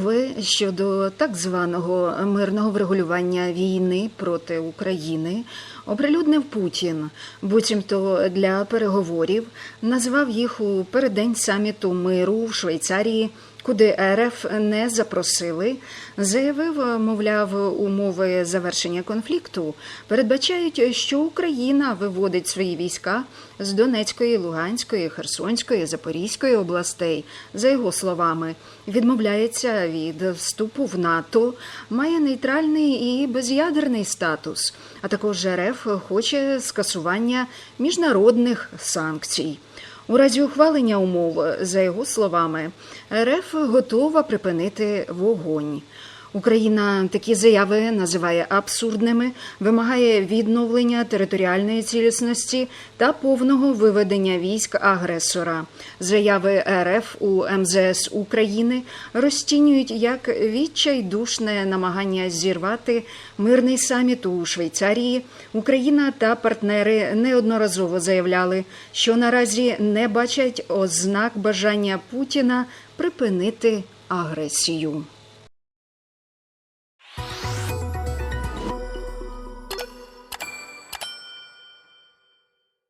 Умови щодо так званого мирного врегулювання війни проти України. Оприлюднив Путін, буцімто для переговорів назвав їх у переддень саміту миру в Швейцарії, куди РФ не запросили. Заявив, мовляв, умови завершення конфлікту передбачають, що Україна виводить свої війська з Донецької, Луганської, Херсонської, Запорізької областей. За його словами, відмовляється від вступу в НАТО, має нейтральний і без'ядерний статус, а також РФ хоче скасування міжнародних санкцій. У разі ухвалення умов, за його словами, РФ готова припинити вогонь. Україна такі заяви називає абсурдними, вимагає відновлення територіальної цілісності та повного виведення військ агресора. Заяви РФ у МЗС України розцінюють як відчайдушне намагання зірвати мирний саміт у Швейцарії. Україна та партнери неодноразово заявляли, що наразі не бачать ознак бажання Путіна припинити агресію.